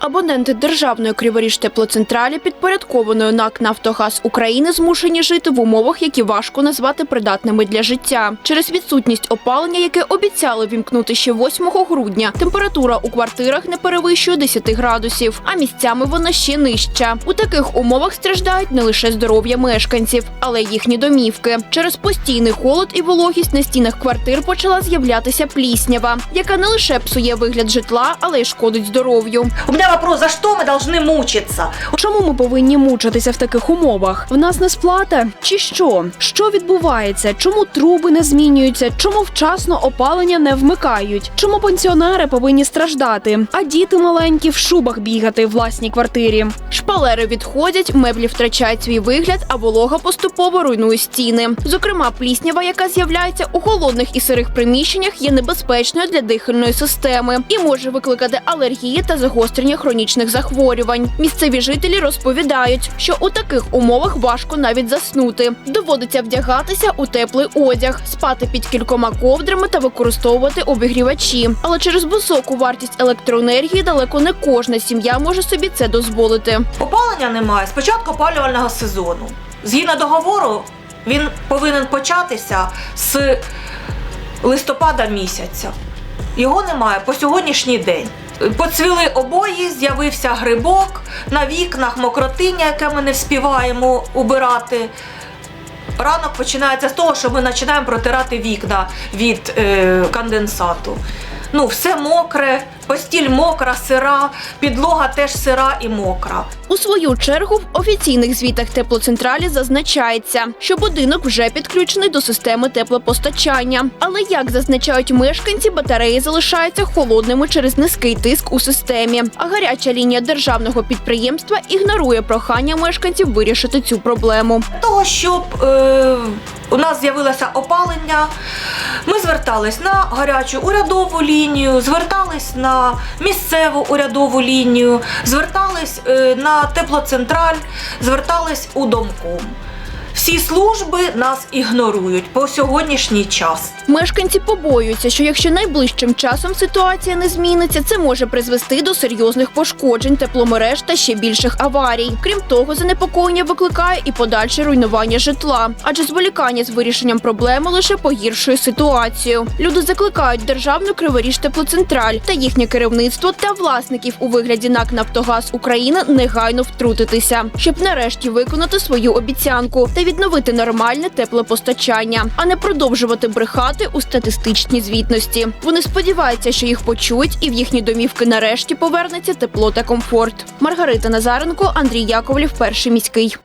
Абоненти державної Криворіж-теплоцентралі, підпорядкованої НАК «Нафтогаз України, змушені жити в умовах, які важко назвати придатними для життя. Через відсутність опалення, яке обіцяли вімкнути ще 8 грудня, температура у квартирах не перевищує 10 градусів, а місцями вона ще нижча. У таких умовах страждають не лише здоров'я мешканців, але й їхні домівки. Через постійний холод і вологість на стінах квартир почала з'являтися пліснява, яка не лише псує вигляд житла, але й шкодить здоров'ю. Вопрос, за что мы должны мучиться? Чому ми повинні мучитися в таких умовах? В нас не сплата? Чи що? Що відбувається? Чому труби не змінюються? Чому вчасно опалення не вмикають? Чому пенсіонери повинні страждати? А діти маленькі в шубах бігати в власній квартирі? Шпалери відходять, меблі втрачають свій вигляд, а волога поступово руйнує стіни. Зокрема, пліснява, яка з'являється у холодних і сирих приміщеннях, є небезпечною для дихальної системи і може викликати алергії та загострення хронічних захворювань. Місцеві жителі розповідають, що у таких умовах важко навіть заснути. Доводиться вдягатися у теплий одяг, спати під кількома ковдрами та використовувати обігрівачі. Але через високу вартість електроенергії далеко не кожна сім'я може собі це дозволити. Опалення немає з початку опалювального сезону. Згідно договору, він повинен початися з листопада місяця. Його немає по сьогоднішній день. Поцвіли обої, з'явився грибок на вікнах, мокротиня, яке ми не вспіваємо убирати. Ранок починається з того, що ми починаємо протирати вікна від е, конденсату. Ну, все мокре, постіль мокра, сира, підлога теж сира і мокра. У свою чергу в офіційних звітах теплоцентралі зазначається, що будинок вже підключений до системи теплопостачання. Але як зазначають мешканці, батареї залишаються холодними через низький тиск у системі. А гаряча лінія державного підприємства ігнорує прохання мешканців вирішити цю проблему. Того, щоб е, у нас з'явилося опалення, ми звертались на гарячу урядову лінію, звертались на місцеву урядову лінію, звертались е, на теплоцентраль, звертались у домком. Всі служби нас ігнорують по сьогоднішній час. Мешканці побоюються, що якщо найближчим часом ситуація не зміниться, це може призвести до серйозних пошкоджень тепломереж та ще більших аварій. Крім того, занепокоєння викликає і подальше руйнування житла, адже зволікання з вирішенням проблеми лише погіршує ситуацію. Люди закликають державну Криворіж теплоцентраль та їхнє керівництво та власників у вигляді НАК Нафтогаз України негайно втрутитися, щоб нарешті виконати свою обіцянку та відновити нормальне теплопостачання, а не продовжувати брехати у статистичній звітності. Вони сподіваються, що їх почують, і в їхні домівки нарешті повернеться тепло та комфорт. Маргарита Назаренко, Андрій Яковлів, перший міський.